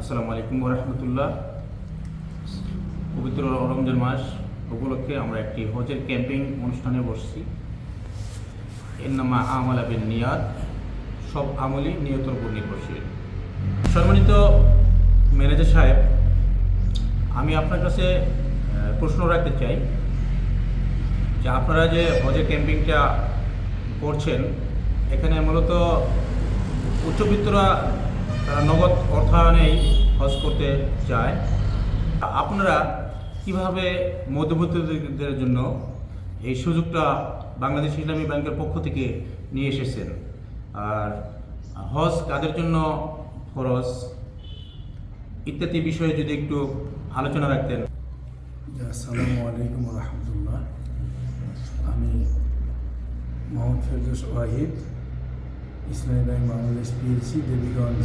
আসসালামু আলাইকুম রহমতুল্লাহ পবিত্র রমজান মাস উপলক্ষে আমরা একটি হজের ক্যাম্পিং অনুষ্ঠানে বসছি। এর নামা আমল আবিন নিয়াদ সব আমলই নিয়তর উপর নির্ভরশীল। সম্মানিত ম্যানেজার সাহেব, আমি আপনার কাছে প্রশ্ন রাখতে চাই যে আপনারা যে হজের ক্যাম্পিংটা করছেন, এখানে মূলত উচ্চবিত্তরা তারা নগদ অর্থায়নেই হজ করতে চায় আপনারা কীভাবে মধ্যবিত্তদের জন্য এই সুযোগটা বাংলাদেশ ইসলামী ব্যাংকের পক্ষ থেকে নিয়ে এসেছেন? আর হজ কাদের জন্য খরচ ইত্যাদি বিষয়ে যদি একটু আলোচনা রাখতেন। আসসালামু আলাইকুম রহমতুল্লাহ। আমি মোহাম্মদ ফেরদৌস ওয়াহিদ। ইসলামী ব্যাংক বাংলাদেশ পিএলসি দেবীগঞ্জ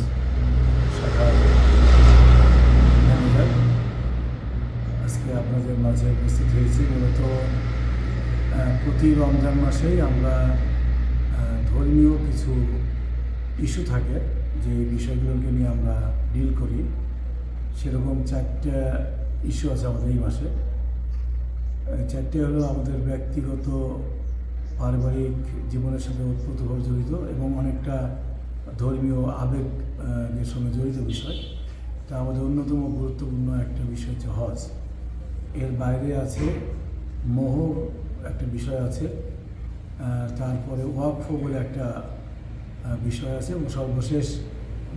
শাখার ম্যানেজার, আজকে আপনাদের মাঝে উপস্থিত হয়েছি। মূলত প্রতি রমজান মাসেই আমরা ধর্মীয় কিছু ইস্যু থাকে, যে বিষয়গুলোকে নিয়ে আমরা ডিল করি। সেরকম চারটা ইস্যু আছে আমাদের এই মাসে। চারটে হলো আমাদের ব্যক্তিগত পারিবারিক জীবনের সাথে ওতপ্রোতভাবে জড়িত এবং অনেকটা ধর্মীয় আবেগ এর সঙ্গে জড়িত বিষয়। তা আমাদের অন্যতম গুরুত্বপূর্ণ একটা বিষয় হচ্ছে হজ। এর বাইরে আছে মোহ একটা বিষয় আছে তারপরে ওয়াকফ বলে একটা বিষয় আছে এবং সর্বশেষ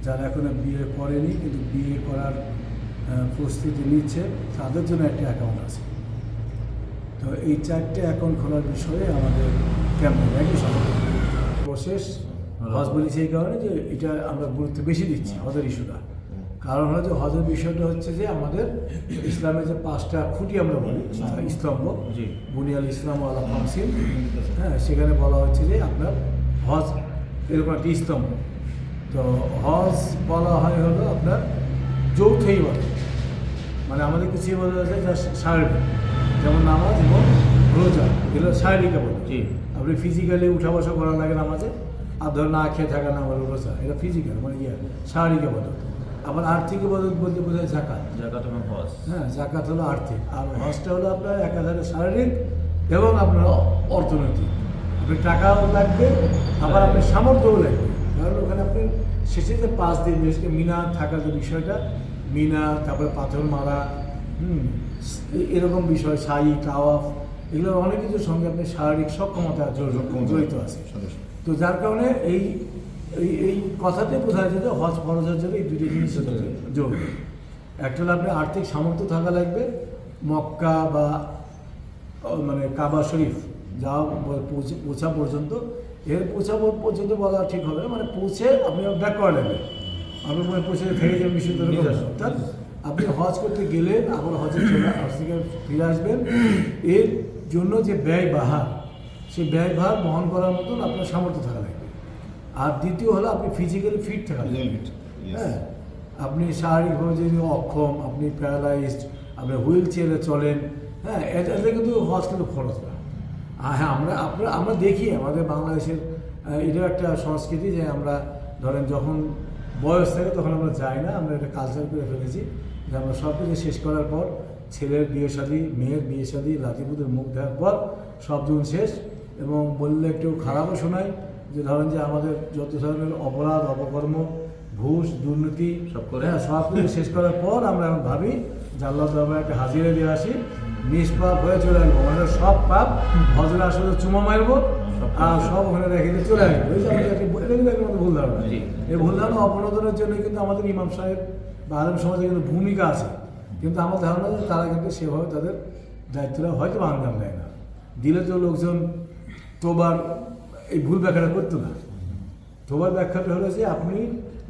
যারা এখনও বিয়ে করেনি কিন্তু বিয়ে করার প্রস্তুতি নিচ্ছে, তাদের জন্য একটা অ্যাকাউন্ট আছে। তো এই চারটে অ্যাকাউন্ট খোলার বিষয়ে আমাদের ক্যাম্পেইন একই প্রসেস হজ বলি সেই কারণে যে এটা আমরা গুরুত্ব বেশি দিচ্ছি হজের ইস্যুটা। কারণ হলো যে হজের বিষয়টা হচ্ছে যে আমাদের ইসলামের যে পাঁচটা খুঁটি আমরা বলি স্তম্ভ। বুনিয়াল ইসলাম আলা ফামসিন হ্যাঁ সেখানে বলা হচ্ছে যে আপনার হজ এরকম একটি স্তম্ভ। তো হজ বলা হয় হলো আপনার যৌথ ইবাদত। মানে আমাদের কিছু ইবাদত আছে যা শারীরিক যেমন নামাজ এবং রোজা এগুলো শারীরিক ইবাদত জি। আপনি ফিজিক্যালি উঠা বসা করা লাগে নামাজে আর ধর না খেয়ে থাকা না হলো রোজা এটা ফিজিক্যাল মানে ইয়ে শারীরিক ইবাদত আবার আর্থিক ইবাদত বলতে বোঝায় জাকাত জায়গা তোমার হজ। হ্যাঁ জাকাত হলো আর্থিক। আর হজটা হলো আপনার একাধারে শারীরিক এবং আপনার অর্থনৈতিক। আপনি টাকাও লাগবে আবার আপনার সামর্থ্যও লাগবে। কারণ ওখানে আপনি শেষে যে পাঁচ দিন মিনা থাকার যে বিষয়টা মিনা তারপরে পাথর মারা হুম এরকম বিষয় সাই তাওয়াফ এগুলো অনেক কিছুর সঙ্গে আপনি শারীরিক সক্ষমতা জড়িত- আছে। তো যার কারণে এই এই এই কথাতে বোঝা যায় যে হজ ফরজের জন্য এই দুটি জিনিস জরুরি। একটা হলো আপনি আর্থিক সামর্থ্য থাকা লাগবে। মক্কা বা মানে কাবা শরীফ যা পৌঁছে পৌঁছা পর্যন্ত। এর পৌঁছা পর্যন্ত বলা ঠিক হবে না। মানে পৌঁছে আপনি ব্যাক করা লাগবে। আপনি মনে পৌঁছে থেকে যাবেন অর্থাৎ আপনি হজ করতে গেলেন আবার হজে চলে হজ থেকে ফিরে আসবেন। এর জন্য যে ব্যয় বাহার সেই ব্যয় ভার বহন করার মতন আপনার সামর্থ্য থাকা লাগবে। আর দ্বিতীয় হলো আপনি ফিজিক্যালি ফিট থাকা লাগবে। হ্যাঁ? আপনি শারীরিকভাবে যদি অক্ষম আপনি প্যারালাইজড আপনি হুইল চেয়ারে চলেন হ্যাঁ এটা এটা কিন্তু হজ কিন্তু খরচ না। আর হ্যাঁ আমরা আপনার আমরা দেখি আমাদের বাংলাদেশের এটাও একটা সংস্কৃতি যে আমরা ধরেন যখন বয়স থাকে তখন আমরা যাই না আমরা এটা কালচার করে ফেলেছি। যে আমরা সব কিছু শেষ করার পর ছেলের বিয়ে শাদী মেয়ের বিয়ে শাদী লাতিপুতের মুখ দেওয়ার পর সব যখন শেষ। এবং বললে একটু খারাপও শোনায় যে ধরেন যে আমাদের যত ধরনের অপরাধ অপকর্ম ঘুষ দুর্নীতি সব করে? হ্যাঁ সব কিছু শেষ করার পর আমরা এখন ভাবি যে আল্লাহ দরবারে একটা হাজিরে দিয়ে আসি। নিষ্পাপ হয়ে চলে আসব। আমাদের সব পাপ হজরে আসলে চুমা মারবো আর সব ওখানে রেখে দিয়ে চলে আসব। এটা কিন্তু ভুল ধারণা। এই ভুল ধারণা অপনোদনের জন্য কিন্তু আমাদের ইমাম সাহেব বা আলম সমাজে কিন্তু ভূমিকা আছে। কিন্তু আমার ধারণা যে তারা কিন্তু সেভাবে তাদের দায়িত্বটা হয়তো আঞ্জাম দেয় না। দিলে তো লোকজন তোবার এই ভুল ব্যাখ্যাটা করতো না। তোবার ব্যাখ্যাটা হলো যে আপনি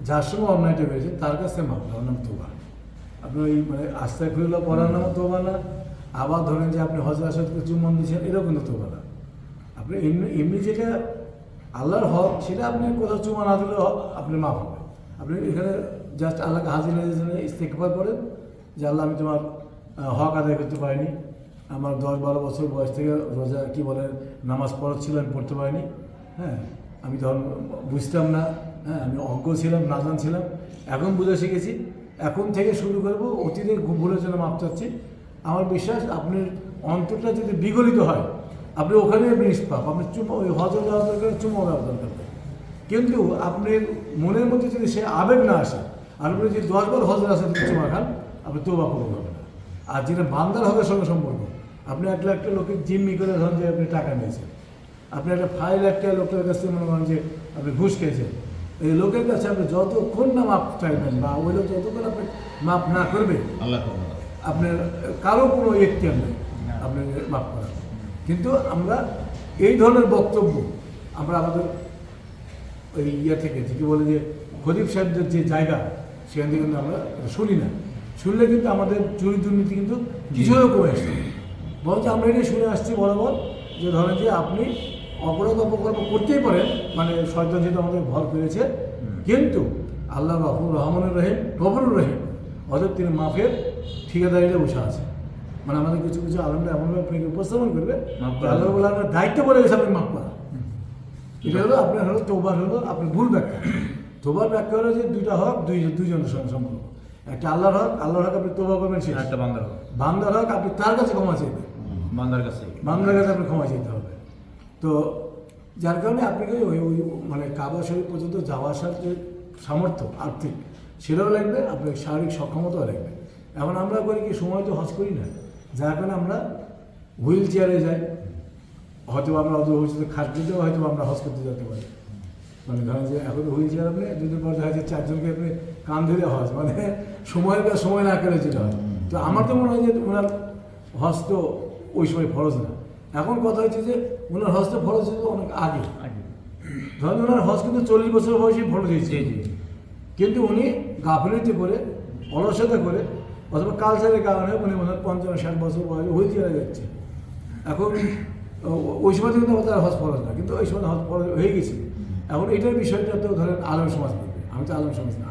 যার সঙ্গে অন্যায়টা হয়েছেন তার কাছে মাপ তার নাম তোবা। আপনি ওই মানে আস্তায় খুলে পড়ার নাম তোবা না। আবার ধরেন যে আপনি হজর আসাদকে চুম্বন দিয়েছেন এরকম কিন্তু তোবা না। আপনি এমনি এমনি যেটা আল্লাহর হক, সেটা আপনি কোথাও চুমা না দিলে আপনি মাফ হবে আপনি এখানে জাস্ট আল্লাহকে হাজির হয়ে জন্য ইস্তেকবার করেন যে আল্লাহ আমি তোমার হক আদায় করতে পারিনি। আমার দশ বারো বছর বয়স থেকে রোজা, কি বলে, নামাজ পড়াচ্ছিল আমি পড়তে পারিনি। হ্যাঁ আমি তখন বুঝতাম না হ্যাঁ আমি অজ্ঞ ছিলাম, নাজান ছিলাম। এখন বুঝে শিখেছি। এখন থেকে শুরু করব অতীতের ভুলের জন্য মাপ চাচ্ছি। আমার বিশ্বাস, আপনার অন্তরটা যদি বিগলিত হয়, আপনি ওখানে নিষ্পাপ আপনি চুমো, ওই হজর দেওয়া দরকার, চুমো দেওয়া দরকার কিন্তু আপনার মনের মধ্যে যদি সে আবেগ না আসে আর আপনি যদি দশবার হজর যদি চুমা খান আপনি তোবা করব হবে না আর যেটা বান্দার হবে সঙ্গে সম্পর্ক আপনি এক লাখ টাকা লোকের জিম্মি করে ধরেন যে আপনি টাকা নিয়েছেন। আপনি একটা ফাইভ লাখ টাকা লোকের কাছ থেকে মনে করেন যে আপনি ঘুষ খেয়েছেন। এই লোকের কাছে আপনি যতক্ষণ না মাপ চাইবেন বা ওই লোক যতক্ষণ আপনি মাপ না করবে আপনার কারও কোনো এখতিয়ার নেই আপনি মাফ করার কিন্তু আমরা এই ধরনের বক্তব্য আমরা আমাদের ওই ইয়ে থেকে যে কি বলে যে খদিব সাহেবদের যে জায়গা সেখান থেকে কিন্তু আমরা শুনি না। শুনলে কিন্তু আমাদের চুরি দুর্নীতি কিন্তু কিছুও কমে আসছে বরঞ্চ আমরা এটাই শুনে আসছি বরাবর যে ধরেন যে আপনি অপরাধ অপকর্ম করতেই পারেন মানে শয়তান যেহেতু আমাদের ভর করেছে কিন্তু আল্লাহ রহমুর রহমানুর রহিম গফরুর রহিম অতএব তিনি মাফের ঠিকাদারিতে বসে আছে। মানে আমাদের কিছু কিছু আলমরা এমনভাবে আপনাকে উপস্থাপন করবে আল্লাহ বলে আপনার দায়িত্ব পড়ে গেছে আপনি মাফ করা। এটা হলো আপনার হলো তোবার হলো আপনি ভুল ব্যাখ্যা। তোবার ব্যাখ্যা হলো যে দুইটা হক দুই দুইজনের সঙ্গে সম্পর্ক একটা আল্লাহর হক আল্লাহর হক আপনি তোবা করবেন শেষ। একটা বান্দার হবে। বান্দার হক আপনি তার কাছে ক্ষমা চাইবেন। বান্দার কাছে। বান্দার কাছে আপনি ক্ষমা চাইতে হবে। তো যার কারণে আপনাকে ওই ওই মানে কাবা শরীফ পর্যন্ত যাওয়া আসার যে সামর্থ্য আর্থিক সেটাও লাগবে আপনার শারীরিক সক্ষমতাও লাগবে। এখন আমরা করি কি সময় তো হজ করি না। যার কারণে আমরা হুইল চেয়ারে যাই। হয়তো আমরা অত হচ্ছে খাট দিতেও হয়তো আমরা হজ করতে যেতে পারি। মানে ধরেন যে এখন হুইল চেয়ার আপনি দুদিন পর দেখা যাচ্ছে চারজনকে আপনি কান ধরে হজ মানে সময় সময় না করে যেটা হয়। তো আমার তো মনে হয় যে ওনার হজ তো ওই সময় ফরজ না। এখন কথা হচ্ছে যে ওনার হজ তো ফরজ ছিল অনেক আগে। ধরেন ওনার হজ কিন্তু চল্লিশ বছর বয়সে ফরজ হয়েছে। কিন্তু উনি গাফিলতি করে অলসতা করে অথবা কালচারের কারণে উনি হয় পঞ্চান্ন ষাট বছর বয়সে হুইল চেয়ারে যাচ্ছে। এখন ওই সময় কিন্তু আমাদের হজ ফরজ না কিন্তু ওই সময় হজ ফরজ হয়ে গেছে। এখন এটার বিষয়টা তো ধরেন আলম সমাজ করবে আমি তো আলম সমাজ না।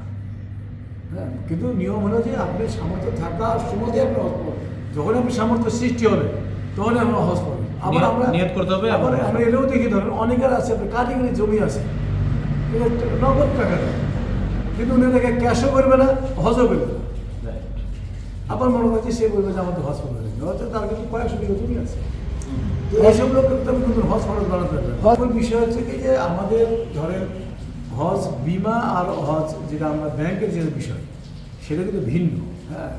হ্যাঁ কিন্তু নিয়ম হলো যে আপনি সামর্থ্য থাকার সময়তে আপনি হজ যখন আপনি সামর্থ্য সৃষ্টি হবে তখন আমরা হজ করবেন আবার আমরা নিয়ত করতে হবে, আবার আমরা এটাও দেখি ধরেন অনেকের আছে আপনি কাটিগরি জমি আছে। নগদ টাকা কিন্তু উনি তাকে ক্যাশও করবে না হজও করবে না। আবার মনে করছে সে বলবে যে আমাদের হজ হয়তো তার কিন্তু কয়েকশো বিঘা জমি আছে। তো এইসব লোক কিন্তু আমি কিন্তু হজ ফরজ বানাতে পারবে বিষয় হচ্ছে কি যে আমাদের ধরেন হজ বিমা আর হজ যেটা আমরা ব্যাংকের যে বিষয়, সেটা কিন্তু ভিন্ন হ্যাঁ?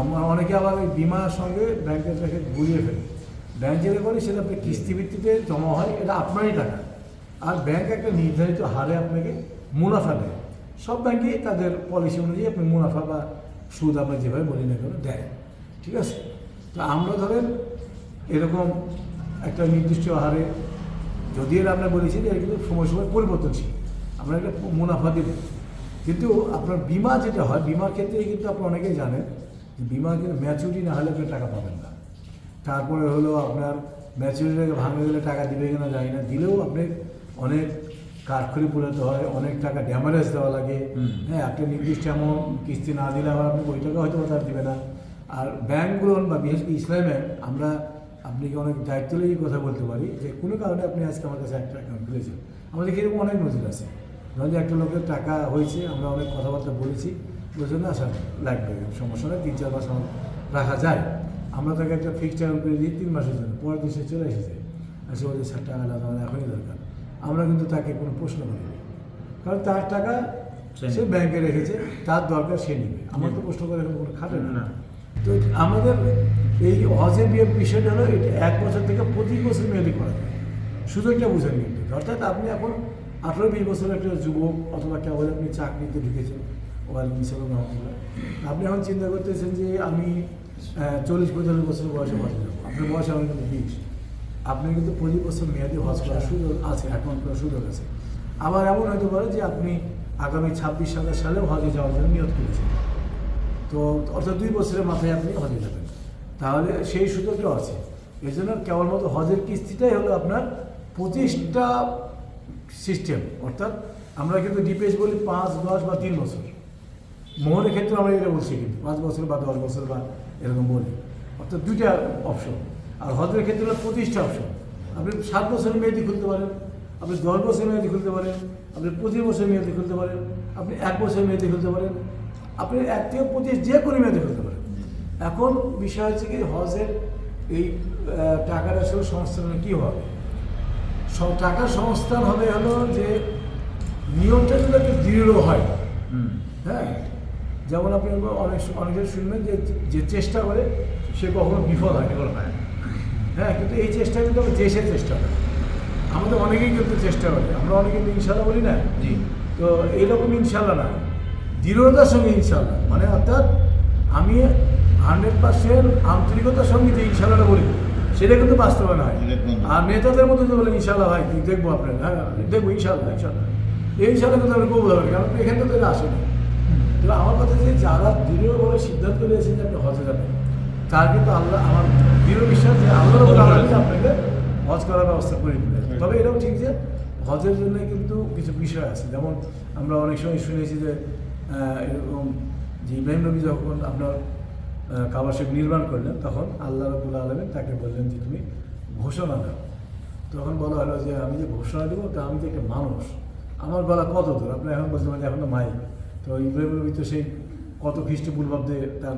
আমরা অনেকে আবার ওই বিমার সঙ্গে ব্যাংকের টাকা ঘুরিয়ে ফেলে। ব্যাংক যেটা করে সেটা আপনি কিস্তি ভিত্তিতে জমা হয়, এটা আপনারই টাকা। আর ব্যাংক একটা নির্ধারিত হারে আপনাকে মুনাফা দেয়। সব ব্যাংকেই তাদের পলিসি অনুযায়ী আপনি মুনাফা বা সুদ আমরা যেভাবে বলি না কেন দেয়, ঠিক আছে? তো আমরা ধরেন এরকম একটা নির্দিষ্ট হারে যদি এর আমরা বলেছি যে এটা কিন্তু সময় সময় পরিবর্তনশীল আমরা একটা মুনাফা দেব। কিন্তু আপনার বিমা যেটা হয় বিমার ক্ষেত্রে কিন্তু আপনি অনেকেই জানেন যে বিমা কিন্তু ম্যাচুরিটি না হলে আপনি টাকা পাবেন না। তারপরে হলো আপনার ম্যাচুরিটি ভাঙে গেলে টাকা দিবে কিনা যায় না দিলেও আপনি অনেক কাঠখড়ি পোড়াতে হয় অনেক টাকা ড্যামারেজ দেওয়া লাগে। হ্যাঁ একটা নির্দিষ্ট এমন কিস্তি না দিলে আবার আপনি ওই টাকা হয়তো তার দিবে না। আর ব্যাংকগুলো বা বিশেষ করে ইসলামী ব্যাংক আমরা আপনাকে অনেক দায়িত্ব নিয়েই কথা বলতে পারি? যে কোনো কারণে আপনি আজকে আমার কাছে একটা অ্যাকাউন্ট খুলেছেন। আমাদের এরকম অনেক নজির আছে। ধরুন একটা লোকের টাকা হয়েছে আমরা অনেক কথাবার্তা বলেছি বলছে না স্যার লাগবে। সমস্যা নেই তিন চার মাস আমার রাখা যায়। আমরা তাকে একটা ফিক্সড অ্যাকাউন্ট করে দিই তিন মাসের জন্য। পরের দিন সে চলে এসেছে। আর সে বলছে স্যার টাকা লাগবে আমার এখনই দরকার। আমরা কিন্তু তাকে কোনো প্রশ্ন করিনি। কারণ তার টাকা সে ব্যাংকে রেখেছে তার দরকার সে নেবে। আমার তো প্রশ্ন করে এখন কোনো খাটে না। তো আমাদের এই হজের বিয়ে বিষয়টা হলো এটা এক বছর থেকে পঁচিশ বছর মেয়াদি করা যায়। সুযোগটা বুঝে নিন অর্থাৎ আপনি এখন আঠেরো বিশ বছরের একটা যুবক অথবা কেবল আপনি চাকরিতে ঢুকেছেন আপনি এখন চিন্তা করতেছেন যে আমি চল্লিশ পঁয়তাল্লিশ বছর বয়সে হজ যাব আপনার বয়স এখন কিন্তু বিশ। আপনি কিন্তু পঁচিশ বছর মেয়াদি হজ করার সুযোগ আছে অ্যাকাউন্ট করার সুযোগ আছে। আবার এমন হতে পারে যে আপনি আগামী ছাব্বিশ সাতাশ সালেও হজে যাওয়ার জন্য নিয়োগ করেছেন। তো অর্থাৎ দুই বছরের মাথায় আপনি হজে যাবেন। তাহলে সেই সুযোগটা আছে। এই জন্য কেবলমাত্র হজের কিস্তিটাই হলো আপনার পঁচিশটা সিস্টেম অর্থাৎ আমরা কিন্তু ডিপিএস বলি পাঁচ, দশ বা তিন বছর। মোহরের ক্ষেত্রে আমরা এটা বলছি কিন্তু, পাঁচ বছর বা দশ বছর বা এরকম বলি। অর্থাৎ দুইটা অপশন আর হজের ক্ষেত্রে হলো পঁচিশটা অপশন আপনি সাত বছরের মেয়াদি খুলতে পারেন, আপনি দশ বছরের মেয়াদি খুলতে পারেন, আপনি পঁচিশ বছরের মেয়াদি খুলতে পারেন, আপনি এক বছরের মেয়াদি খুলতে পারেন। আপনি এক থেকে পঁচিশ যে কোনো মেয়াদে করতে পারেন। এখন বিষয় হচ্ছে কি হজের এই টাকাটা আসলে সংস্থান কী হবে? সব টাকার সংস্থান হবে হলো যে নিয়মটা যদি একটু দৃঢ় হয়। হ্যাঁ? যেমন আপনি অনেক অনেকে শুনবেন যে যে চেষ্টা করে সে কখনো বিফল হয় এগুলো হয় হ্যাঁ কিন্তু এই চেষ্টা কিন্তু আমরা সে চেষ্টা করে আমাদের অনেকেই কিন্তু চেষ্টা করে। আমরা অনেকে ইনশাল্লাহ বলি না। জি। তো এইরকম ইনশাল্লাহ না দৃঢ়তার সঙ্গে ইনশাল্লাহ মানে অর্থাৎ আমি হান্ড্রেড পার্সেন্ট আন্তরিকতার সঙ্গে যে ইনশাল্লাহটা বলি সেটা কিন্তু বাস্তবায়ন হয়। আর নেতাদের মধ্যে যে বলে ইনশাল্লাহ কি দেখব আপনার হ্যাঁ দেখব ইনশাল্লাহ ইনশাল্লাহ এই ইনশাল্লাহ কিন্তু আমি কবুল হবে কারণ এখান থেকে তো আসেনি। তো আমার কথা যে যারা দৃঢ়ভাবে সিদ্ধান্ত নিয়েছেন যে আপনি হজে যাবেন তার কিন্তু আল্লাহ আমার দৃঢ় বিশ্বাস যে আল্লাহ আপনাকে হজ করার ব্যবস্থা করে দিবেন। তবে এটাও ঠিক যে হজের জন্য কিন্তু কিছু বিষয় আছে। যেমন আমরা অনেক সময় শুনেছি যে এরকম যে ইব্রাহিম নবী যখন আপনার কাবা শরীফ নির্মাণ করলেন তখন আল্লাহ রবুল আলমিন তাকে বললেন যে তুমি ঘোষণা দাও। তখন বলা হলো যে আমি যে ঘোষণা দেবো তা আমি যে একটা মানুষ আমার গলা কত দূর? আপনি এখন বলতে পারেন এখন তো মাইক তো ইব্রাহিম নবী তো সেই কত খ্রিস্টপূর্বাব্দে তার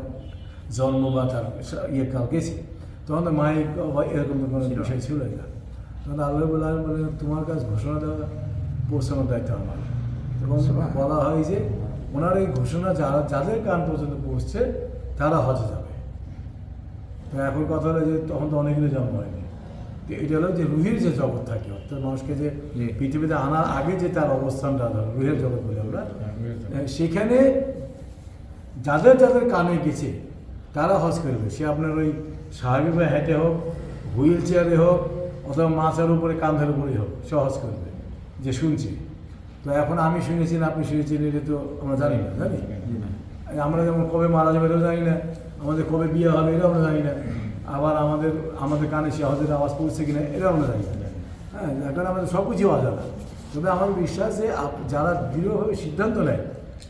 জন্ম বা তার ইয়ে কাল গেছে। তখন তো মাইক বা এরকম কোনো ছিল। না। বিষয় ছিল না। তখন আল্লাহ বলে বলে তোমার কাছে ঘোষণা দেওয়া পৌঁছানোর দায়িত্ব আমার। এবং বলা হয় যে ওনার এই ঘোষণা যারা যাদের কান পর্যন্ত পৌঁছছে তারা হজে যাবে। তো এখন কথা হলো যে তখন তো অনেকগুলো জন্ম হয়নি। তো এটা হলো যে রুহির যে জগৎ থাকে অর্থাৎ মানুষকে যে পৃথিবীতে আনার আগে যে তার অবস্থানটা ধরো রুহের জগৎ বলে আমরা সেখানে যাদের যাদের কানে গেছে তারা হজ করবে সে আপনার ওই স্বাভাবিকভাবে হেঁটে হোক হুইল চেয়ারে হোক অথবা মাছের উপরে কাঁধের উপরেই হোক সে হজ করবে যে শুনছি। তো এখন আমি শুনেছি না আপনি শুনেছেন এটা তো আমরা জানি না জানি? আমরা যেমন কবে মারা যাবে এটাও জানি না আমাদের কবে বিয়ে হবে এটাও আমরা জানি না। আবার আমাদের আমাদের কানে সে হজের আওয়াজ পড়ছে কিনা এটাও আমরা জানি না। হ্যাঁ যার আমাদের সব কিছু অজানা তবে আমার বিশ্বাস যে যারা দৃঢ়ভাবে সিদ্ধান্ত নেয়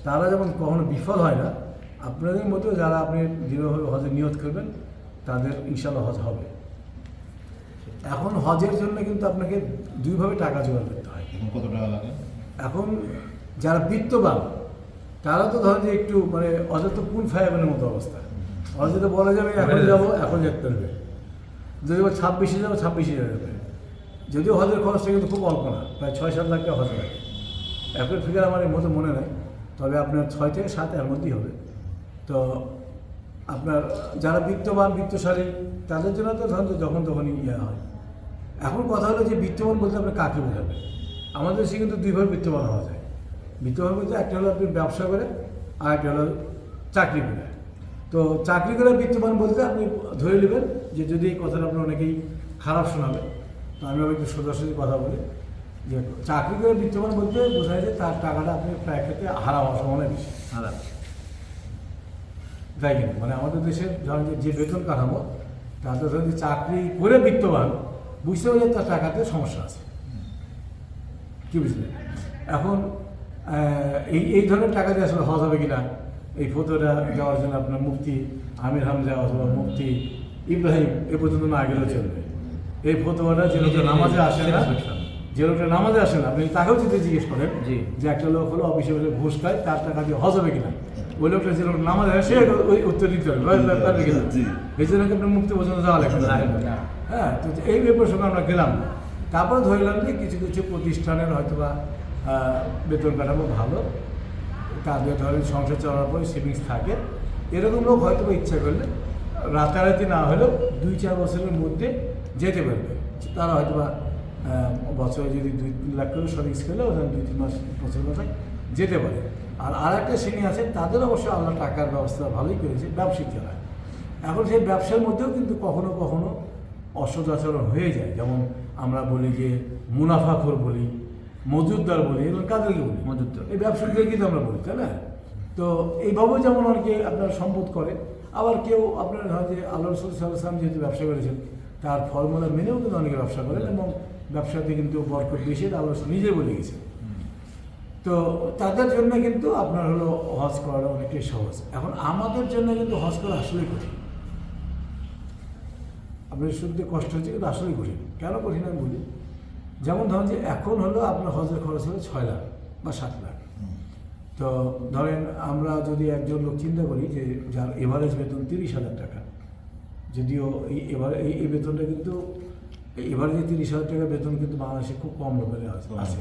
তারা যেমন কখনো বিফল হয় না আপনাদের মতো যারা আপনি দৃঢ়ভাবে হজে নিয়ত করবেন তাদের ইনশাল্লাহ হজ হবে। এখন হজের জন্য কিন্তু আপনাকে দুইভাবে টাকা জোগাড় করতে হয়। কত টাকা লাগে? এখন যারা বিত্তবান, তারা তো ধরেন যে একটু মানে অযথা কোন ফায়াবের মতো অবস্থা। অযথা বলা যাবে এখন যাব, এখন যেতে হবে যদি বলে ছাব্বিশে যাব, ছাব্বিশে যাবে যদিও হজের খরচটা কিন্তু খুব অল্প না, প্রায় ছয় সাত লাখ টাকা হজ লাগে। এখন ফিগার আমার মতো মনে নেই, তবে আপনার ছয় থেকে সাত এর মধ্যেই হবে। তো আপনার যারা বিত্তবান, বিত্তশালী, তাদের জন্য তো ধরেন যখন তখনই ইয়ে হয়। এখন কথা হলো যে বিত্তবান বলতে আপনি কাকে বোঝাবেন আমাদের দেশে কিন্তু দুইভাবে বিত্তবান হওয়া যায়। বিত্তবান বলতে একটা হলো আপনি ব্যবসা করে আর একটা হলো চাকরি করে তো চাকরি করে বিত্তবান বলতে আপনি ধরে নেবেন যে যদি এই কথাটা আপনার অনেকেই খারাপ শোনাবে তো আমি একটু সোজাসুজি কথা বলি। যে চাকরি করে বিত্তবান বলতে বোঝায় যে তার টাকাটা আপনি প্রায় ক্ষেত্রে হারা সম্ভাবনা বেশি। আলাদা তাই কিন্তু মানে আমাদের দেশের ধরেন যে- বেতন কাঠামো তাতে ধরেন চাকরি করে বিত্তবান বুঝতে হবে যে তার টাকাতে সমস্যা আছে। কি বুঝলেন এখন এই এই ধরনের টাকা দিয়ে আসলে হজ হবে কিনা এই ফটোটা যাওয়ার জন্য আপনার মুফতি আমির হামজা অথবা মুফতি ইব্রাহিম এ পর্যন্ত না গেলেও চলবে। এই ফটোটা যে লোকটা নামাজে আসে না যে লোকটা নামাজে আসে না আপনি তাকেও যদি জিজ্ঞেস করেন। যে একটা লোক হলো অফিসে বসে ঘুষ খায় তার টাকা দিয়ে হজ হবে কিনা? ওই লোকটা যে লোক নামাজ আসে সে ওই উত্তর দিতে হবে এই জন্য আপনার মুক্তি পর্যন্ত যাওয়া লাগবে না? না। হ্যাঁ তো এই ব্যাপার সঙ্গে আমরা গেলাম। তারপরে ধরলাম যে কিছু কিছু প্রতিষ্ঠানের হয়তো বা বেতন কাঠামো ভালো। তাদের ধরেন সংসার চলার পরে সেভিংস থাকে। এরকম লোক হয়তো ইচ্ছা করলে রাতারাতি না হলেও দুই চার বছরের মধ্যে যেতে পারবে। তারা হয়তো বা বছরে যদি দুই তিন লাখ করে সার্ভিস করলে ওখানে দুই তিন মাস বছর কথা যেতে পারে। আর আর একটা শ্রেণি আছে, তাদের অবশ্য আল্লাহ টাকার ব্যবস্থা ভালোই করেছে, ব্যবসায়িক যারা এখন সেই ব্যবসার মধ্যেও কিন্তু কখনো কখনো অসৎ আচরণ হয়ে যায়। যেমন আমরা বলি যে মুনাফাখোর বলি মজুদদার বলি এগুলো কাদেরকে বলি? মজুদদার। এই ব্যবসায়ীদের কিন্তু আমরা বলি তাই না? তো এইভাবেও যেমন অনেকে আপনার সম্পদ করে আবার কেউ আপনার হয় যে আল্লাহ রসুল সাল্লাম যেহেতু ব্যবসা করেছেন তার ফর্মুলা মেনেও কিন্তু অনেকে ব্যবসা করেন এবং ব্যবসাতে কিন্তু বরকত বেশি আল্লাহ রসুল নিজে বলে গেছেন। তো তাদের জন্য কিন্তু আপনার হলো হজ করাটা অনেকটাই সহজ। এখন আমাদের জন্য কিন্তু হজ করা আসলেই কঠিন। আপনার শুনতে কষ্ট হচ্ছে কিন্তু আসলেই কঠিন। কেন কঠিন আমি বলি? যেমন ধরেন যে এখন হলো আপনার হজের খরচ হলো ছয় লাখ বা সাত লাখ। তো ধরেন আমরা যদি একজন লোক চিন্তা করি যে যার এভারেজ বেতন তিরিশ হাজার টাকা যদিও এই এবার এই এই বেতনটা কিন্তু এভারেজে তিরিশ হাজার টাকা বেতন কিন্তু বাংলাদেশে খুব কম লোকের আছে।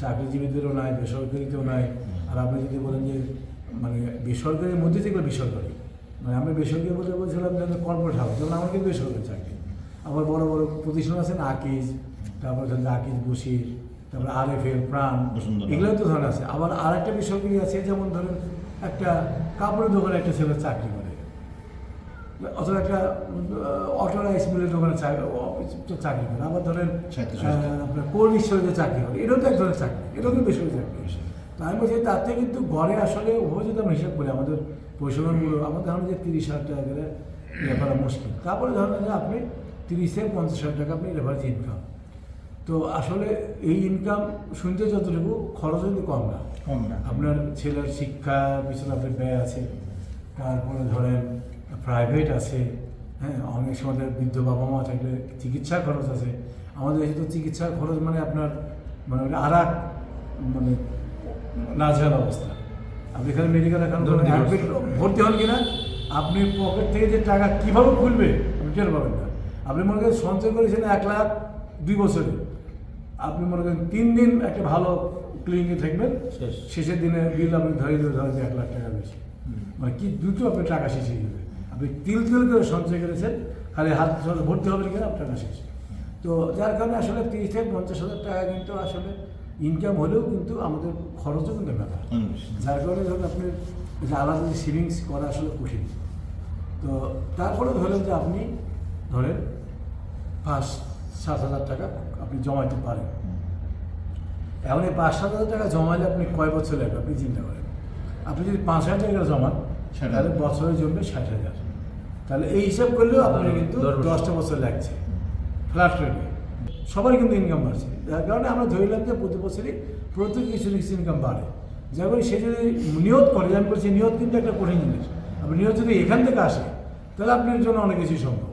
চাকরিজীবীদেরও নাই বেসরকারিতেও নাই। আর আপনি যদি বলেন যে মানে বেসরকারির মধ্যে যেগুলো বেসরকারি মানে আমি বেসরকারি বলতে বলছিলাম যে কর্পোরেট হাউস যেমন আমার কিন্তু বেসরকারি চাকরি। আবার বড় বড় প্রতিষ্ঠান আছেন আকিজ তারপর ধরেন আকিজ বসির তারপরে আর এফ এল প্রাণ এগুলো তো ধরেন আছে। আবার আর একটা বেসরকারি আছে যেমন ধরেন একটা কাপড়ের দোকানে একটা ছেলে চাকরি করে। অথবা একটা অটো রাইস মিলের দোকানে চাকরি চাকরি করে। আবার ধরেন আপনার কোল্ড স্টোরেজে চাকরি করে। এটাও তো এক ধরনের চাকরি। এটাও কিন্তু বেসরকারি চাকরি। তো আমি বলছি তাতে কিন্তু গড়ে আসলে ও যদি আমরা হিসাব করি আমাদের পরিশ্রমগুলো আমার ধারণা যে তিরিশ হাজার টাকা করে ইয়ে করা মুশকিল। তারপরে ধরেন যে আপনি তিরিশ পঞ্চাশ হাজার টাকা আপনি রেফারেজ ইনকাম তো আসলে এই ইনকাম শুনতে যতটুকু খরচ কিন্তু কম না। কম না। আপনার ছেলের শিক্ষা পিছনে আপনার ব্যয় আছে তারপরে ধরেন প্রাইভেট আছে হ্যাঁ অনেক সময় বৃদ্ধ বাবা মা থাকলে চিকিৎসা খরচ আছে। আমাদের দেশে তো চিকিৎসা খরচ মানে আপনার মানে আর এক মানে নাজেহাল অবস্থা। আপনি এখানে মেডিকেল এখন ভর্তি হন কিনা আপনি পকেট থেকে যে টাকা কীভাবে খুলবে আপনি টের পাবেন না। আপনি মনে করেন সঞ্চয় করেছেন এক লাখ দুই বছরে। আপনি মনে করেন তিন দিন একটা ভালো ক্লিনিকে থাকবেন। শেষের দিনে বিল আপনি ধরে ধরে ধরেন এক লাখ টাকা বেশি। মানে কি দ্রুত আপনার টাকা শেষ হয়ে যাবে। আপনি তিল তিল করে সঞ্চয় করেছেন খালি হাত ভর্তি হবে কিনা? আপনার টাকা শেষ। তো যার কারণে আসলে তিরিশ থেকে পঞ্চাশ হাজার টাকা কিন্তু আসলে ইনকাম হলেও কিন্তু আমাদের খরচও কিন্তু ব্যাপার। যার কারণে ধরুন আপনি যে আলাদা সেভিংস করা আসলে কঠিন। তো তারপরে ধরেন যে আপনি ধরেন পাঁচ সাত হাজার টাকা আপনি জমাইতে পারেন। এখন এই পাঁচ সাত হাজার টাকা জমাইলে আপনি কয় বছর লাগবে আপনি চিন্তা করেন। আপনি যদি পাঁচ হাজার টাকা জমান তাহলে হাজার। বছরে জমবে ষাট হাজার। তাহলে এই হিসাব করলেও আপনার কিন্তু দশ দশটা বছর লাগছে। ফ্ল্যাট রেটে সবারই কিন্তু ইনকাম বাড়ছে। যার কারণে আমরা ধরলাম যে প্রতি বছরই প্রত্যেক কিছু কিছু ইনকাম বাড়ে। যার কারণে সে যদি নিয়ত করে আমি বলছি নিয়ত কিন্তু একটা কঠিন জিনিস। আপনি নিয়ত যদি এখান থেকে আসে তাহলে আপনার জন্য অনেক কিছুই সম্ভব।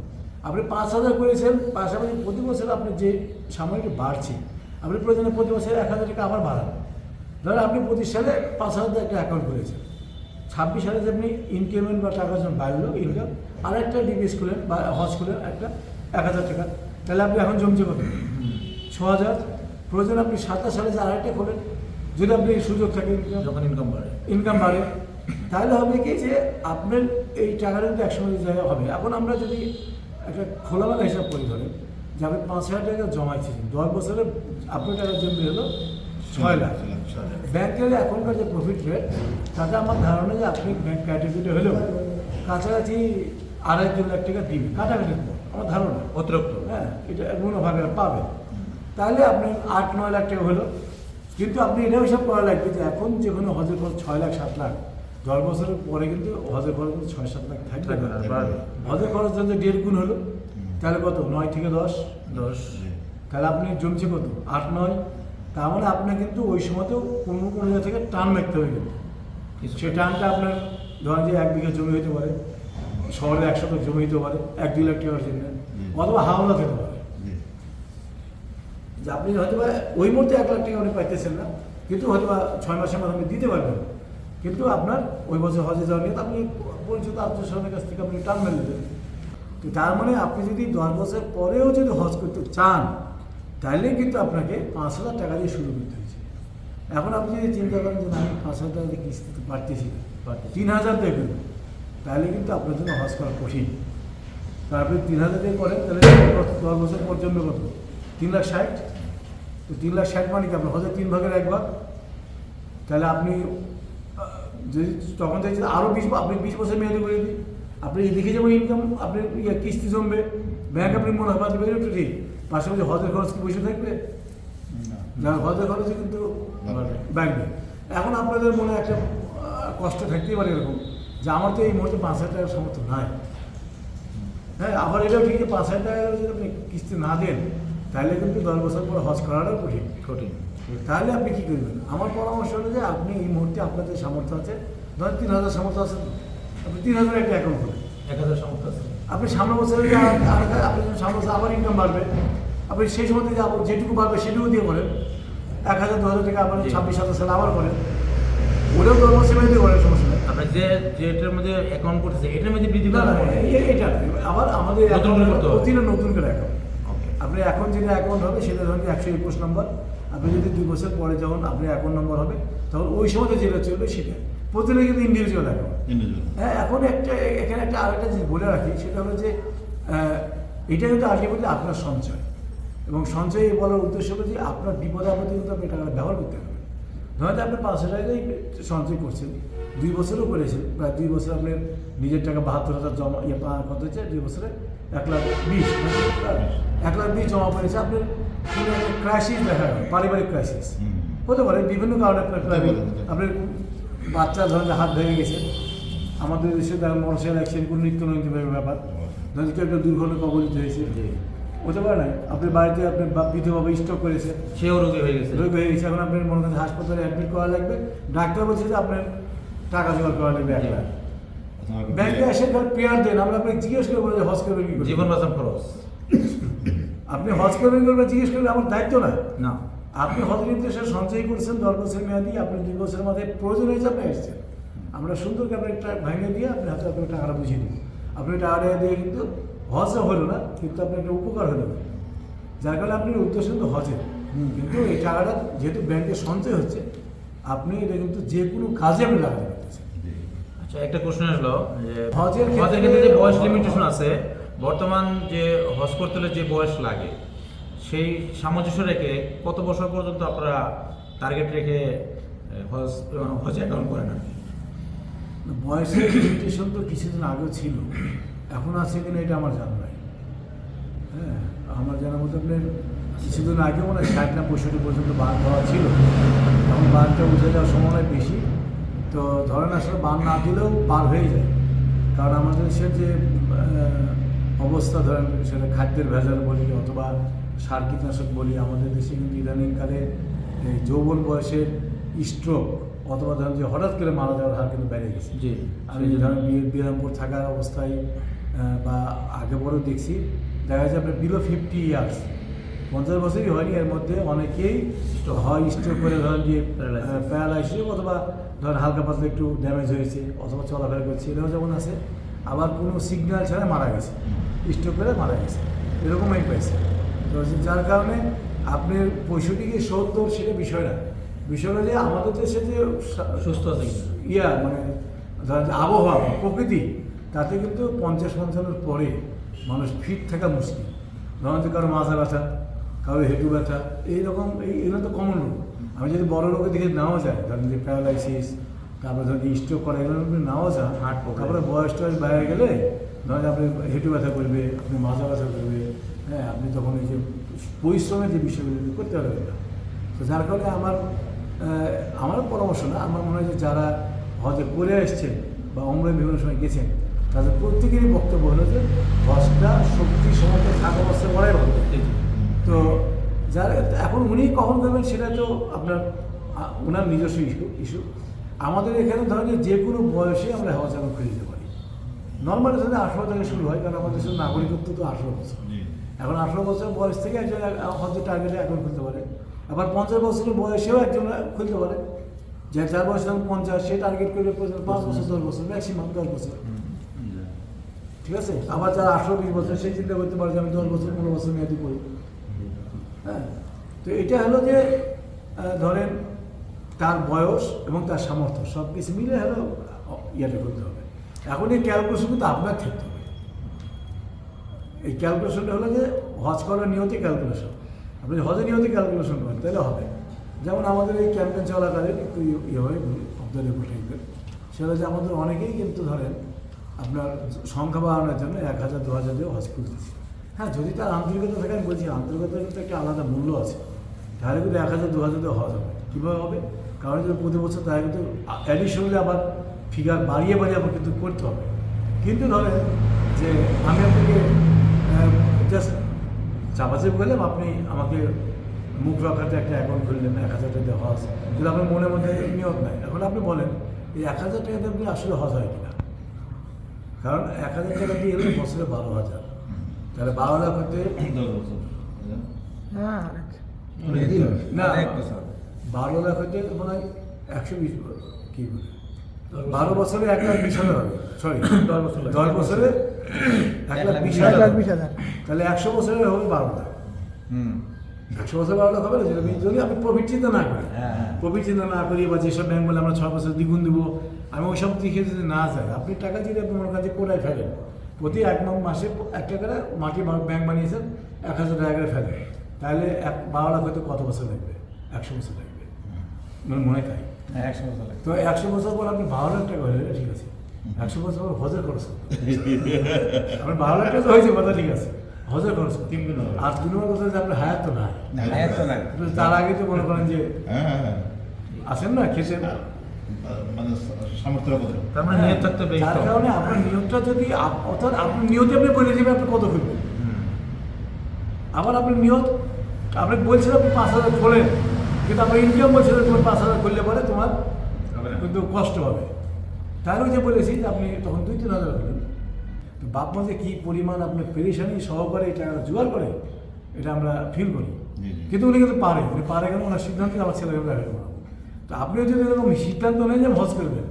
আপনি পাঁচ হাজার করেছেন পাশাপাশি প্রতি বছর আপনি যে সাময়িক বাড়ছে আপনি প্রয়োজনে প্রতি বছর এক হাজার টাকা আবার বাড়ান। ধরেন আপনি প্রতি সালে পাঁচ হাজার টাকা একটা অ্যাকাউন্ট করেছেন। ছাব্বিশ সালে যে আপনি ইনক্রিমেন্ট বা টাকা যখন বাড়লো ইনকাম আর একটা ডিপিএস খুলেন বা হজ খুলেন একটা এক হাজার টাকা। তাহলে আপনি এখন জমছে কত? ছ হাজার। প্রয়োজন আপনি সাতাশ সালে যে আরেকটা খোলেন যদি আপনি সুযোগ থাকে যখন ইনকাম বাড়ে। ইনকাম বাড়ে তাহলে হবে কি যে আপনার এই টাকাটা কিন্তু একসময় জায়গা হবে। এখন আমরা যদি একটা খোলামেলা হিসাব করি ধরেন যে আপনি পাঁচ হাজার টাকা জমাইছেন দশ বছরে আপনার টাকা জমি হলো ছয় লাখ। ছয় লাখ। ব্যাংকের এখনকার যে প্রফিট রেট তাতে আমার ধারণা যে আপনি ব্যাংক ক্যাটাগরিতে হলেও কাছাকাছি আড়াই তিন লাখ টাকা দিবে কাটাকাটির পর আমার ধারণা। অতিরিক্ত। হ্যাঁ এটা মুনাফাটা পাবেন তাহলে আপনি আট নয় লাখ টাকা হলো। কিন্তু আপনি এটাও হিসাব করা লাগবে যে এখন যে কোনো হজের খরচ ছয় লাখ সাত লাখ দশ বছরের পরে কিন্তু হজের খরচ কিন্তু ছয় সাত লাখ থাকবে। হজের খরচ যদি দেড় গুণ হলো। তাহলে কত? নয় থেকে দশ? দশ। তাহলে আপনি জমছে কত? আট নয়? তার মানে আপনার কিন্তু ওই সময়তেও কোনো কোনো জায়গা থেকে টান মারতে হবে কিন্তু। সেই টানটা আপনার ধরেন যে এক বিঘা জমি হতে পারে শহরে একশো শতক জমি হতে পারে এক দুই লাখ টাকার জন্য অথবা হাওলা হতে পারে। যে আপনি হয়তো ওই মুহূর্তে এক লাখ টাকা আপনি পাইতেছেন না কিন্তু হয়তো বা ছয় মাসের মধ্যে আপনি দিতে পারবেন। কিন্তু আপনার ওই বছর হজে যাওয়া নিয়ে আপনি পরিচিত আত্মীয় কাছ থেকে আপনি টান মেরে দেবেন তো তার মানে আপনি যদি দশ বছর পরেও যদি হজ করতে চান, তাহলে কিন্তু আপনাকে পাঁচ হাজার টাকা দিয়ে শুরু করতে হয়েছে। এখন আপনি যদি চিন্তা করেন যে আমি পাঁচ হাজার টাকা দিয়ে কিস্তিতে পারতেছি। তিন হাজার দেবেন তাহলে কিন্তু আপনার জন্য হজ করা কঠিন। তা আপনি তিন হাজার দিয়ে করেন, তাহলে দশ বছর পর্যন্ত কত? তিন লাখ ষাট? তো তিন লাখ ষাট মানে কি? আপনার হজের তিন ভাগের এক ভাগ? তাহলে আপনি যদি তখন দেখছেন আরও বিশ আপনি বিশ বছর মেয়াদি করে দিন। আপনি এদিকে যেমন ইনকাম আপনি ইয়ে কিস্তি জমবে ব্যাংক আপনি মুনাফা দেবে তো ঠিক। পাশাপাশি হজের খরচ কি বসে থাকবে? না। হজের খরচে কিন্তু বাড়বে। এখন আপনাদের মনে একটা কষ্ট থাকতেই পারে এরকম যে আমার তো এই মুহূর্তে পাঁচ হাজার টাকার সমর্থ নাই। হ্যাঁ আবার এটাও ঠিক যে পাঁচ হাজার টাকা যদি আপনি কিস্তি না দেন তাহলে কিন্তু দশ বছর পর হজ করাটাও কঠিন কঠিন। তাহলে আপনি কী করবেন? আমার পরামর্শ হলো যে আপনি এই মুহূর্তে আপনাদের সামর্থ্য আছে। ধরেন তিন হাজার সামর্থ্য আছে আপনি তিন হাজার একটা অ্যাকাউন্ট খুলেন। এক হাজার সামর্থ্য আছে। আপনি সামনে বছর যে আপনি সামনে বছর আবার ইনকাম বাড়বে আপনি সেই সময় যে আবার যেটুকু বাড়বে সেটুকু দিয়ে করেন। এক হাজার দু হাজার টাকা জি। ছাব্বিশ সাতাশ সালে আবার করেন। ওটাও ধর্ম সেবাই দিয়ে করেন সমস্যা নেই। আপনার যে যেটার মধ্যে অ্যাকাউন্ট করতেছে এটার মধ্যে বৃদ্ধি না এটা। আবার আমাদের নতুন করে নতুন অ্যাকাউন্ট আপনি এখন যেটা অ্যাকাউন্ট হবে সেটা ধরুন একশো একুশ নম্বর আপনি যদি দুই বছর পরে যখন আপনি অ্যাকাউন্ট নম্বর হবে তখন ওই সময়তে যেটা চলবে সেটা। প্রতিটা কিন্তু ইন্ডিভিজুয়াল অ্যাকাউন্ট হ্যাঁ এখন একটা এখানে একটা আরেকটা জিনিস বলে রাখি সেটা হলো যে এটা কিন্তু আলটিমেটলি আপনার সঞ্চয়। এবং সঞ্চয় বলার উদ্দেশ্য হলো যে আপনার বিপদ আপদে কিন্তু আপনি টাকাটা ব্যবহার করতে হবে ধরেন যে আপনি পাঁচশো টাকাই সঞ্চয় করছেন দুই বছরও করেছেন প্রায় দুই বছর আপনি নিজের টাকা বাহাত্তর হাজার জমা ইয়ে কত হচ্ছে দুই বছরে এক লাখ বিশ এক লাখ বিশ। জমা পড়েছে আপনার কোনো একটা ক্রাইসিস দেখা গেল পারিবারিক ক্রাইসিস হতে পারে বিভিন্ন কারণে আপনার বাচ্চা ধরেন হাত ভেঙে গেছে। আমাদের দেশে তার মোটরসাইকেল অ্যাক্সিডেন্ট কোনো নিত্য নৈতিক ব্যাপার। ধরেন কেউ একটা দুর্ঘটনা কবলিত হয়েছে। হতে পারে না। আপনার বাড়িতে আপনার বা- বিধবাভাবে স্ট্রোক করেছে। সেও রোগী হয়ে গেছে। রোগ হয়ে গেছে। এখন আপনার মনে করেন হাসপাতালে অ্যাডমিট করা লাগবে। ডাক্তার বলছে যে আপনার টাকা জোগাড় করা লাগবে এক। লাখ। ব্যাংকে এসে পেয়ার দেন। আমরা আপনাকে জিজ্ঞেস করে বলে হজ করবেন কি জীবন বাঁচান খরচ। আপনি হজ করবেন করবেন জিজ্ঞেস করলে আমার দায়িত্ব না। না। আপনি হজ নির্দেশে সঞ্চয় করছেন দশ বছর মেয়াদি আপনি দুই বছরের মধ্যে প্রয়োজন হয়েছে আপনি এসেছেন। আমরা সুন্দর করে একটা ভাঙিয়ে দিয়ে আপনি হাতে আপনার টাকাটা বুঝিয়ে দিন আপনি টাকাটা দিয়ে কিন্তু হজও হলো না কিন্তু আপনার একটা উপকার হলো। না যার কারণে আপনি উদ্দেশ্য কিন্তু হজের কিন্তু এই টাকাটা যেহেতু ব্যাংকে সঞ্চয় হচ্ছে আপনি এটা কিন্তু যে কোনো কাজে আপনি লাগাতে পারতেছেন। আচ্ছা একটা প্রশ্ন আসলো যে হজের হজের ক্ষেত্রে যে বয়স লিমিটেশন আছে বর্তমান যে হজ করতে যে বয়স লাগে, সেই সামঞ্জস্য রেখে কত বছর পর্যন্ত আপনারা টার্গেট রেখে হজ হজ অ্যাকাউন্ট করেন আর? বয়সের লিমিটেশন তো কিছুদিন আগেও ছিল, এখন আছে কিনা এটা আমার জানা নাই। হ্যাঁ আমার জানার মতো আপনার কিছুদিন আগে মনে হয় ষাট না পঁয়ষট্টি পর্যন্ত বান দেওয়া ছিল, এখন বানটা উঠে যাওয়ার সময় বেশি। তো ধরেন আসলে বান না দিলেও পার হয়ে যায়। কারণ আমাদের দেশের যে অবস্থা ধরেন সেটা খাদ্যের ভেজাল বলি অথবা সার কীটনাশক বলি আমাদের দেশে কিন্তু ইদানিংকালে এই যৌবন বয়সের স্ট্রোক অথবা ধরেন যে হঠাৎ করে মারা যাওয়ার হার কিন্তু বেড়ে গেছে। জি আমি ধরেন বিরামপুর থাকার অবস্থায় বা আগে পরেও দেখছি দেখা যাচ্ছে আপনার বিলো ফিফটি ইয়ার্স পঞ্চাশ বছরই হয়নি এর মধ্যে অনেকেই হয় স্ট্রোক করে ধরেন যে. প্যারালাইসিস অথবা ধরেন হালকা পাতলা একটু ড্যামেজ হয়েছে অথবা চলাফেরা করছে এটাও যেমন আছে। আবার কোনো সিগন্যাল ছাড়া মারা গেছে। স্ট্রোক করে মারা গেছে। এরকমই পাইছে তো যার কারণে আপনার পঁয়ষট্টি কি সত্তর সেটা বিষয় না। বিষয়টা যে আমাদের দেশে যে সা- সুস্থ আছে ইয়া মানে ধরেন যে আবহাওয়া প্রকৃতি তাতে কিন্তু পঞ্চাশ পঞ্চান্নর পরে মানুষ ফিট থাকা মুশকিল। ধরেন যে কারও মাথা ব্যথা কারও হেঁটু ব্যথা এইরকম এই এগুলো তো কমন রোগ। আমি যদি বড় রোগের দিকে নাও যায় ধরেন যে প্যারালাইসিস তারপরে ধরেন স্ট্রোক করা এগুলো নাও Heart তারপরে বয়স টয়স বাইরে গেলে ধরেন আপনি হেঁটু ব্যথা করবে আপনি মাথা ব্যথা করবে হ্যাঁ আপনি তখন এই যে পরিশ্রমের যে বিষয়গুলো করতে পারবেন না। তো যার কারণে আমার আমার পরামর্শ না আমার মনে হয় যে যারা হজে করে এসছেন বা অমরে বিভিন্ন সময় গেছেন তাদের প্রত্যেকেরই বক্তব্য হলো যে হজটা শক্তি সমতে থাকা অবস্থায় করাই ভালো। তো যারা এখন উনি কখন করবেন সেটা তো আপনার ওনার নিজস্ব ইস্যু ইস্যু। আমাদের এখানে ধরেন যে যে কোনো বয়সে আমরা হজ এখন খুলে দিতে পারি। নর্মালি ধরেন আঠেরো থেকে শুরু হয় কারণ আমাদের দেশের নাগরিকত্ব তো আঠেরো বছর। এখন আঠেরো বছর বয়স থেকে একজন হয়তো টার্গেটে অ্যাকাউন্ট খুলতে পারে। আবার পঞ্চাশ বছরের বয়সেও একজন খুলতে পারে। যে যার বয়স যখন পঞ্চাশ সে টার্গেট করলে পাঁচ বছর দশ বছর ম্যাক্সিমাম দশ বছর। ঠিক আছে? আবার যারা আঠেরো বিশ বছর সে চিন্তা করতে পারে যে আমি দশ বছর পনেরো বছর মেয়াদি করি হ্যাঁ? তো এটা হলো যে ধরেন তার বয়স এবং তার সামর্থ্য সব কিছু মিলে হলো ইয়েটা করতে হবে। এখন এই ক্যালকুলেশন কিন্তু আপনার থাকতে হবে। এই ক্যালকুলেশনটা হলো যে, হজ করার নিয়তে ক্যালকুলেশন আপনি হজের নিয়তে ক্যালকুলেশন করেন, তাহলে হবে। যেমন আমাদের এই ক্যাম্পেন চলাকালীন একটু ইয়ে- ইয়ে হয় অব্দার টাইপের সেটা যে আমাদের অনেকেই কিন্তু ধরেন, আপনার সংখ্যা বাড়ানোর জন্য এক হাজার, দু হাজার দিয়ে হজ খুলতেছে হ্যাঁ যদি তার আন্তরিকতা থাকে, আমি বলছি আন্তরিকতার কিন্তু একটা আলাদা মূল্য আছে। তাহলে কিন্তু এক হাজার, দু হাজার দিয়ে হজ হবে। কীভাবে হবে? কারণ যদি প্রতি বছর তাহলে কিন্তু অ্যাডিশনালি আবার ফিগার বাড়িয়ে বাড়িয়ে আবার কিন্তু করতে হবে। কিন্তু ধরেন যে আমি আপনাকে জাস্ট চাপাচাপি করলাম আপনি আমাকে মুখ রাখাতে একটা অ্যাকাউন্ট খুললেন এক হাজার টাকা হজ কিন্তু আপনার মনের মধ্যে নিয়ত নাই। এখন আপনি বলেন এই এক হাজার টাকাতে আপনি আসলে হজ হয় কিনা? কারণ এক হাজার টাকা দিয়ে এলে বছরে বারো হাজার। তাহলে বারো লাখ হতে না বারো লাখ হতে মনে হয় একশো বিশ কি করে বারো বছরে এক লাখ বিশ হাজার হবে সরি দশ বছর দশ বছরে এক লাখ বিশ হাজার বিশ হাজার। তাহলে একশো বছরে হবে বারো লাখ। হুম। একশো বছর বারো লাখ হবে না? আমি- যদি আমি প্রফিট চিন্তা না করি হ্যাঁ, হ্যাঁ। প্রফিট চিন্তা না করি বা যেসব ব্যাংক বলে আমরা ছয় বছর দ্বিগুণ দেবো আমি ওই সব দিকে যদি না যাই আপনি টাকা যদি আপনি কাছে কোটায় ফেলেন প্রতি এক মাস মাসে এক টাকা করে মাটি ব্যাংক বানিয়েছেন এক হাজার টাকা করে ফেলেন তাহলে এক বারো লাখ হয়তো কত বছর লাগবে? একশো বছর লাগবে। মনে তাই হ্যাঁ একশো বছর তো একশো বছর পর আপনি বারো লাখ টাকা হলে ঠিক আছে। একশো বছর পর হজের খরচ করতে বারো লাখ টাকা হয়েছে কথা ঠিক আছে। হজের খরচ তিন গুণ হবে। আর দু নম্বর কথা হচ্ছে আপনার হায়াত তো নাই। হ্যাঁ তো তার আগে তো মনে করেন যে হ্যাঁ আছেন না খেতে মানে তার মানে নিয়ত থাকতে হবে যার কারণে আপনার নিয়তটা যদি অর্থাৎ আপনি নিয়তে আপনি বলে দেবেন আপনি কত খুলবেন আবার আপনি নিয়ত আপনি বলছেন আপনি পাঁচ হাজার খোলেন। কিন্তু আপনার ইনকাম বলছেন তোমার পাঁচ হাজার খুললে পরে তোমার কিন্তু কষ্ট হবে। তাহলে যে বলেছি যে আপনি তখন দুই তিন হাজার খুলেন তো বাপ মা যে কী পরিমাণ আপনি পেরেশানি সহকারে এটা জোগাড় করে এটা আমরা ফিল করি। কিন্তু উনি কিন্তু পারে। উনি পারে কেন? ওনার সিদ্ধান্ত আমার ছেলেকে রাখবে তো আপনিও যদি এরকম সিদ্ধান্ত নেন যে হজ করবেন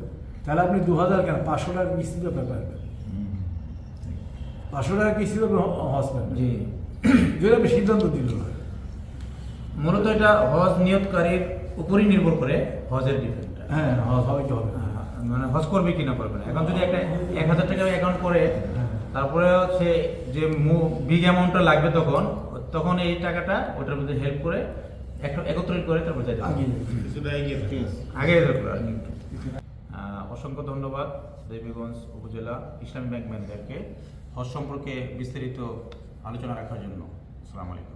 তাহলে আপনি দু হাজার কেন? পাঁচশো টাকা কিস্তিতে আপনি পারবেন পাঁচশো টাকা কিস্তিতে আপনি হ- হজ পাবেন জি। যদি আপনি সিদ্ধান্ত দিল না মূলত এটা হজ নিয়তকারীর উপরই নির্ভর করে হজের ডিপেন্ডটা হ্যাঁ হজ হবে কি হবে মানে হজ করবে কি না করবে না। এখন যদি একটা এক হাজার টাকা অ্যাকাউন্ট করে তারপরে হচ্ছে যে বিগ অ্যামাউন্টটা লাগবে তখন তখন এই টাকাটা ওটার মধ্যে হেল্প করে একটা একত্রিত করে তারপর হবে। আগে অসংখ্য ধন্যবাদ দেবীগঞ্জ উপজেলা ইসলামী ব্যাংক ম্যানেজারকে হজ সম্পর্কে বিস্তারিত আলোচনা রাখার জন্য। আসসালামু আলাইকুম।